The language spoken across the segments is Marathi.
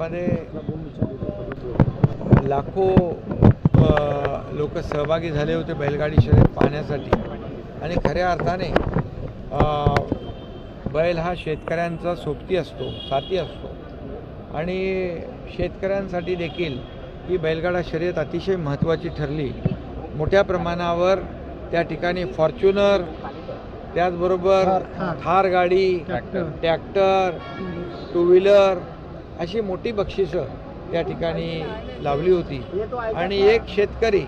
यामध्ये लाखो लोक सहभागी झाले होते बैलगाडी शर्यत पाहण्यासाठी. आणि खऱ्या अर्थाने बैल हा शेतकऱ्यांचा सोबती असतो साथी असतो. आणि शेतकऱ्यांसाठी देखील ही बैलगाडा शर्यत अतिशय महत्त्वाची ठरली. मोठ्या प्रमाणावर त्या ठिकाणी फॉर्च्युनर त्याचबरोबर थार गाडी ट्रॅक्टर टू व्हीलर अशी मोठी बक्षिसं त्या ठिकाणी लावली होती. आणि एक शेतकरी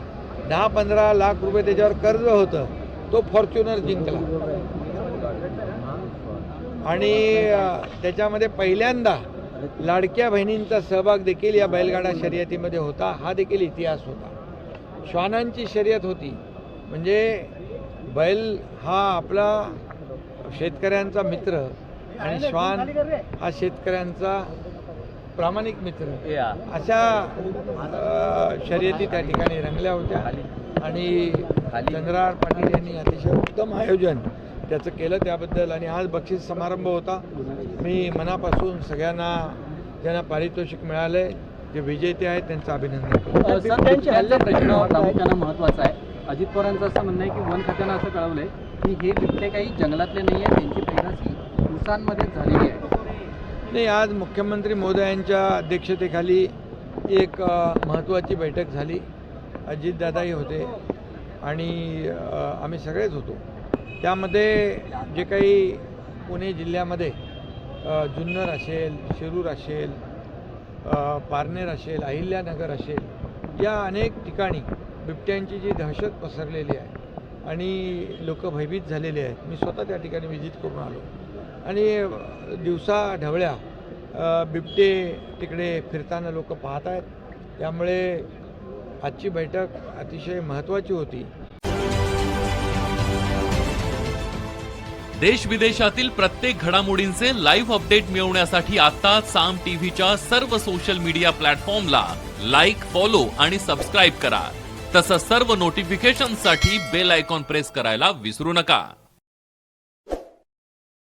दहा पंधरा लाख रुपये त्याच्यावर कर्ज होतं तो फॉर्च्युनर जिंकला. आणि त्याच्यामध्ये पहिल्यांदा लाडक्या बहिणींचा सहभाग देखील या बैलगाडा शर्यतीमध्ये होता. हा देखील इतिहास होता. श्वानांची शर्यत होती. म्हणजे बैल हा आपला शेतकऱ्यांचा मित्र आणि श्वान हा शेतकऱ्यांचा प्रामाणिक मित्र. अशा शर्यती त्या ठिकाणी रंगल्या होत्या. आणि चंद्रहार पाटील यांनी अतिशय उत्तम आयोजन त्याचं केलं त्याबद्दल. आणि आज बक्षीस समारंभ होता. मी मनापासून सगळ्यांना ज्यांना पारितोषिक मिळालंय जे विजेते आहेत त्यांचं अभिनंदन प्रश्न प्रामुख्यानं महत्त्वाचा आहे. अजित पवारांचं असं म्हणणं आहे की वन खात्यानं असं कळवलंय की हे बिबटे काही जंगलातले नाही आहे त्यांची पैदाशी उसांमध्ये झालेली आहे. नाही आज मुख्यमंत्री महोदयांच्या अध्यक्षतेखाली एक महत्त्वाची बैठक झाली. अजितदादाही होते आणि आम्ही सगळेच होतो. त्यामध्ये जे काही पुणे जिल्ह्यामध्ये जुन्नर असेल शिरूर असेल पारनेर असेल अहिल्यानगर असेल या अनेक ठिकाणी बिबट्यांची जी दहशत पसरलेली आहे आणि लोक भयभीत झालेले आहेत मी स्वतः त्या ठिकाणी व्हिजिट करून आलो. आणि दिवसा ढवळ्या बिबटे तिकडे फिरताना लोक पाहत आहेत त्यामुळे आजची बैठक अतिशय महत्त्वाची होती. देश विदेशातील प्रत्येक घडामोडींचे लाईव्ह अपडेट मिळवण्यासाठी आता साम टीव्हीच्या सर्व सोशल मीडिया प्लॅटफॉर्मला लाईक फॉलो आणि सबस्क्राईब करा. तसंच सर्व नोटिफिकेशनसाठी बेल आयकॉन प्रेस करायला विसरू नका.